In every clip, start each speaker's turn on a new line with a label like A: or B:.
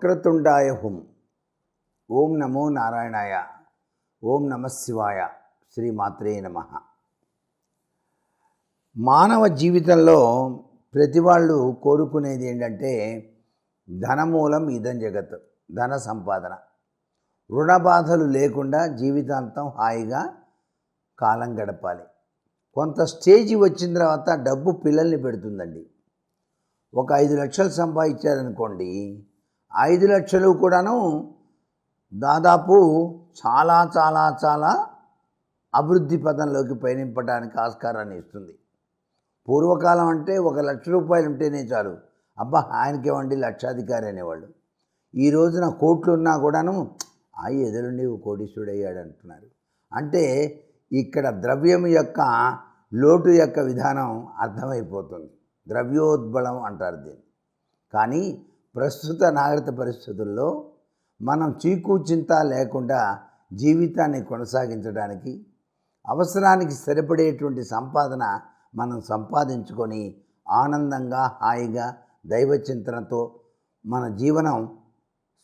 A: వక్రతుండాయ హుం ఓం నమో నారాయణాయ. ఓం నమ శివాయ. శ్రీ నమ. మానవ జీవితంలో ప్రతి వాళ్ళు కోరుకునేది ఏంటంటే ధనమూలం ఇదం జగత్ ధన సంపాదన. రుణ బాధలు లేకుండా జీవితాంతం హాయిగా కాలం గడపాలి. కొంత స్టేజి వచ్చిన తర్వాత డబ్బు పిల్లల్ని పెడుతుందండి. ఒక ఐదు లక్షలు సంపాదించారనుకోండి ఐదు లక్షలు కూడాను దాదాపు చాలా చాలా చాలా అభివృద్ధి పదంలోకి పయనింపడానికి ఆస్కారాన్ని ఇస్తుంది. పూర్వకాలం అంటే ఒక లక్ష రూపాయలు ఉంటేనే చాలు. అబ్బా ఆయనకేమండి లక్షాధికారి అనేవాళ్ళు. ఈ రోజున కోట్లు ఉన్నా కూడాను ఆ ఎదురుండి కోటీశ్వరుడు అయ్యాడు అంటున్నారు. అంటే ఇక్కడ ద్రవ్యం యొక్క లోటు యొక్క విధానం అర్థమైపోతుంది. ద్రవ్యోద్బలం అంటారు దీన్ని. కానీ ప్రస్తుత నాగరిక పరిస్థితుల్లో మనం చీకు చింత లేకుండా జీవితాన్ని కొనసాగించడానికి అవసరానికి సరిపడేటువంటి సంపాదన మనం సంపాదించుకొని ఆనందంగా హాయిగా దైవచింతనతో మన జీవనం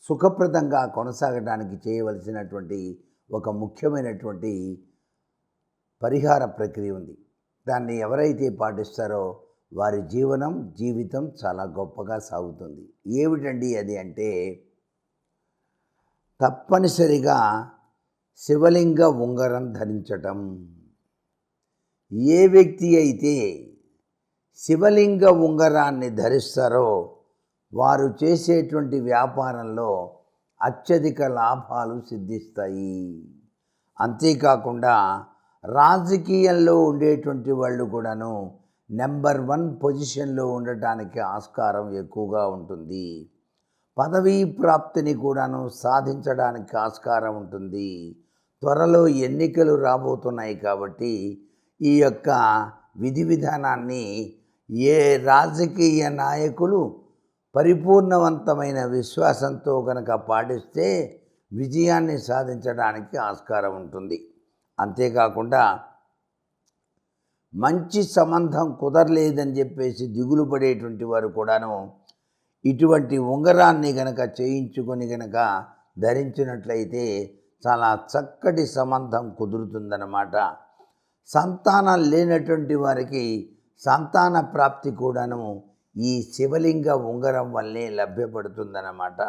A: సుఖప్రదంగా కొనసాగడానికి చేయవలసినటువంటి ఒక ముఖ్యమైనటువంటి పరిహార ప్రక్రియ ఉంది. దాన్ని ఎవరైతే పాటిస్తారో వారి జీవనం జీవితం చాలా గొప్పగా సాగుతుంది. ఏమిటండి అది అంటే తప్పనిసరిగా శివలింగ ఉంగరం ధరించటం. ఏ వ్యక్తి అయితే శివలింగ ఉంగరాన్ని ధరిస్తారో వారు చేసేటువంటి వ్యాపారంలో అత్యధిక లాభాలు సిద్ధిస్తాయి. అంతేకాకుండా రాజకీయంలో ఉండేటువంటి వాళ్ళు కూడాను నెంబర్ వన్ పొజిషన్లో ఉండటానికి ఆస్కారం ఎక్కువగా ఉంటుంది. పదవీ ప్రాప్తిని కూడాను సాధించడానికి ఆస్కారం ఉంటుంది. త్వరలో ఎన్నికలు రాబోతున్నాయి కాబట్టి ఈ యొక్క విధి విధానాన్ని ఏ రాజకీయ నాయకులు పరిపూర్ణవంతమైన విశ్వాసంతో కనుక పాటిస్తే విజయాన్ని సాధించడానికి ఆస్కారం ఉంటుంది. అంతేకాకుండా మంచి సంబంధం కుదరలేదని చెప్పేసి దిగులు పడేటువంటి వారు కూడాను ఇటువంటి ఉంగరాన్ని గనక చేయించుకొని గనక ధరించినట్లయితే చాలా చక్కటి సంబంధం కుదురుతుందన్నమాట. సంతానం లేనటువంటి వారికి సంతాన ప్రాప్తి కూడాను ఈ శివలింగ ఉంగరం వల్లే లభ్యపడుతుందన్నమాట.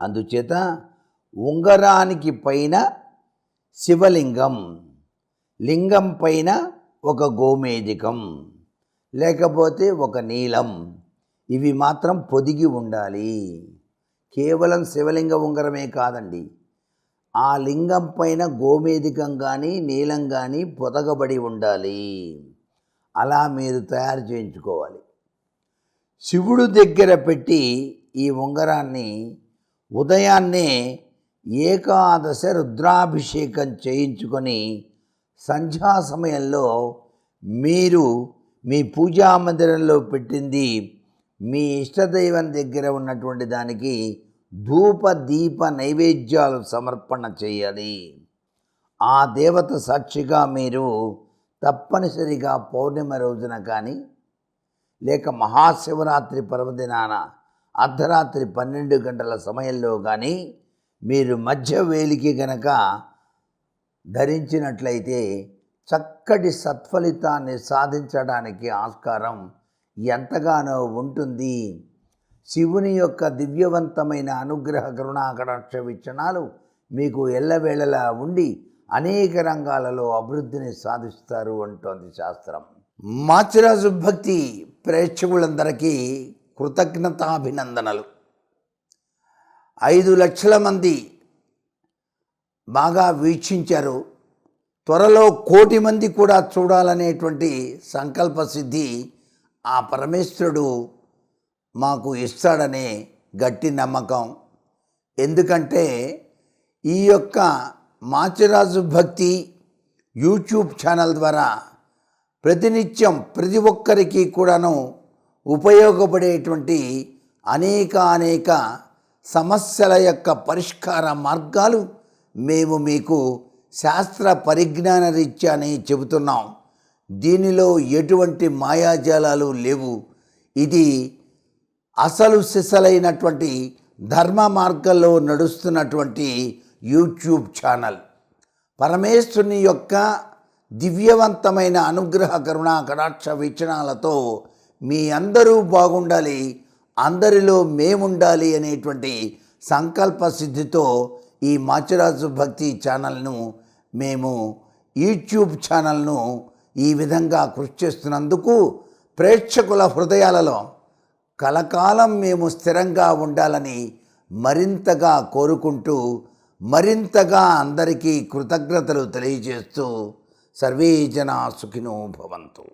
A: అందుచేత ఉంగరానికి పైన శివలింగం లింగం పైన ఒక గోమేదికం లేకపోతే ఒక నీలం. ఇవి మాత్రం పొదిగి ఉండాలి. కేవలం శివలింగ ఉంగరమే కాదండి. ఆ లింగం పైన గోమేధికం కానీ నీలం కానీ పొదగబడి ఉండాలి. అలా మీరు తయారు చేయించుకోవాలి. శివుడు దగ్గర పెట్టి ఈ ఉంగరాన్ని ఉదయాన్నే ఏకాదశ రుద్రాభిషేకం చేయించుకొని సంధ్యా సమయంలో మీరు మీ పూజా మందిరంలో పెట్టింది మీ ఇష్టదైవం దగ్గర ఉన్నటువంటి దానికి ధూప దీప నైవేద్యాలు సమర్పణ చేయాలి. ఆ దేవత సాక్షిగా మీరు తప్పనిసరిగా పౌర్ణిమ రోజున కానీ లేక మహాశివరాత్రి పర్వదినాన అర్ధరాత్రి పన్నెండు గంటల సమయంలో కానీ మీరు మధ్య వేలికి గనక ధరించినట్లయితే చక్కటి సత్ఫలితాన్ని సాధించడానికి ఆస్కారం ఎంతగానో ఉంటుంది. శివుని యొక్క దివ్యవంతమైన అనుగ్రహ కరుణాకటాక్ష విచ్చనాలు మీకు ఎల్లవేళలా ఉండి అనేక రంగాలలో అభివృద్ధిని సాధిస్తారు అంటోంది శాస్త్రం. మాచిరాజు భక్తి ప్రేక్షకులందరికీ కృతజ్ఞతాభినందనలు. ఐదు లక్షల మంది బాగా వీక్షించారు. త్వరలో కోటి మంది కూడా చూడాలనేటువంటి సంకల్ప సిద్ధి ఆ పరమేశ్వరుడు మాకు ఇస్తాడనే గట్టి నమ్మకం. ఎందుకంటే ఈ యొక్క మాచిరాజు భక్తి యూట్యూబ్ ఛానల్ ద్వారా ప్రతినిత్యం ప్రతి ఒక్కరికి కూడాను ఉపయోగపడేటువంటి అనేక అనేక సమస్యల యొక్క పరిష్కార మార్గాలు మేము మీకు శాస్త్ర పరిజ్ఞాన రీత్యానే చెబుతున్నాం. దీనిలో ఎటువంటి మాయాజాలాలు లేవు. ఇది అసలు సిసలైనటువంటి ధర్మ మార్గంలో నడుస్తున్నటువంటి యూట్యూబ్ ఛానల్. పరమేశ్వరుని యొక్క దివ్యవంతమైన అనుగ్రహ కరుణ కటాక్ష వీక్షణాలతో మీ అందరూ బాగుండాలి అందరిలో మేముండాలి అనేటువంటి సంకల్ప సిద్ధితో ఈ మాచిరాజు భక్తి ఛానల్ను మేము యూట్యూబ్ ఛానల్ను ఈ విధంగా కృషి చేస్తున్నందుకు ప్రేక్షకుల హృదయాలలో కలకాలం మేము స్థిరంగా ఉండాలని మరింతగా కోరుకుంటూ మరింతగా అందరికీ కృతజ్ఞతలు తెలియజేస్తూ సర్వే జనా సుఖినో భవంతు.